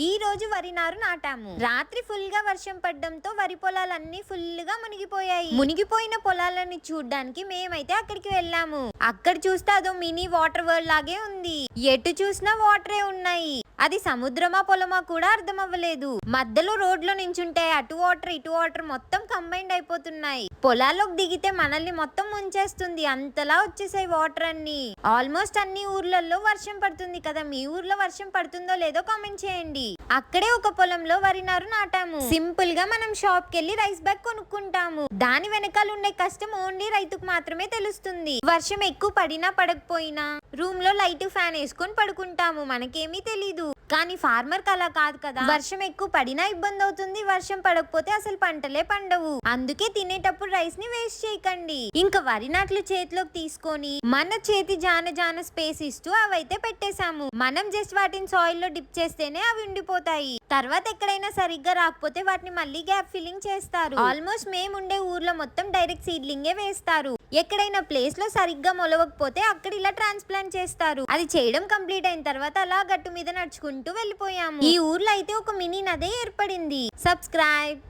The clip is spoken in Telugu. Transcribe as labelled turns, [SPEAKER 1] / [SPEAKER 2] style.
[SPEAKER 1] ఈ రోజు వరి నారు నాటాము. రాత్రి ఫుల్గా వర్షం పడడంతో వరి పొలాలన్నీ ఫుల్గా మునిగిపోయాయి. మునిగిపోయిన పొలాలని చూడడానికి మేమైతే అక్కడికి వెళ్ళాము. అక్కడ చూస్తే అదో మినీ వాటర్ వరల్డ్ లాగే ఉంది. ఎటు చూసినా వాటరే ఉన్నాయి. అది సముద్రమా పొలమా కూడా అర్థం అవ్వలేదు. మధ్యలో రోడ్లో నించుంటే అటు వాటర్ ఇటు వాటర్ మొత్తం కంబైండ్ అయిపోతున్నాయి. పొలాల్లోకి దిగితే మనల్ని మొత్తం ముంచేస్తుంది. అంతలా వచ్చేసాయి వాటర్ అన్ని. ఆల్మోస్ట్ అన్ని ఊర్లలో వర్షం పడుతుంది కదా. మీ ఊర్లో వర్షం పడుతుందో లేదో కామెంట్ చేయండి. అక్కడే ఒక పొలంలో వరి నారు నాటాము. సింపుల్గా మనం షాప్ కెళ్ళి రైస్ బ్యాగ్ కొనుక్కుంటాము. దాని వెనకాల ఉండే కష్టం ఓన్లీ రైతుకు మాత్రమే తెలుస్తుంది. వర్షం ఎక్కువ పడినా పడకపోయినా. రూమ్లో లైట్ ఫ్యాన్ వేసుకొని పడుకుంటాము మనకేమీ తెలీదు. కానీ ఫార్మర్కి అలా కాదు కదా. వర్షం ఎక్కువ పడినా ఇబ్బంది అవుతుంది వర్షం పడకపోతే అసలు పంటలే పండవు. అందుకే తినేటప్పుడు రైస్ని వేస్ట్ చేయకండి. ఇంకా వరి నాట్లు చేతిలోకి తీసుకొని మన చేతి జాన జాన స్పేస్ ఇస్తూ అవైతే పెట్టేశాము. మనం జస్ట్ వాటిని సాయిల్లో డిప్ చేస్తేనే అవి ఉండిపోతాయి. తర్వాత ఎక్కడైనా సరిగ్గా రాకపోతే వాటిని మళ్ళీ గ్యాప్ ఫిల్లింగ్ చేస్తారు. ఆల్మోస్ట్ మేము ఉండే ఊర్లో మొత్తం డైరెక్ట్ సీడ్లింగే వేస్తారు. ఎక్కడైనా ప్లేస్లో సరిగ్గా మొలవకపోతే అక్కడ ఇలా ట్రాన్స్ప్లాంట్ చేస్తారు. అది చేయడం కంప్లీట్ అయిన తర్వాత అలా గట్టు మీద నడుచుకుంటూ వెళ్ళిపోయాము. ఈ ఊర్లో అయితే ఒక మినీ నదే ఏర్పడింది. సబ్స్క్రైబ్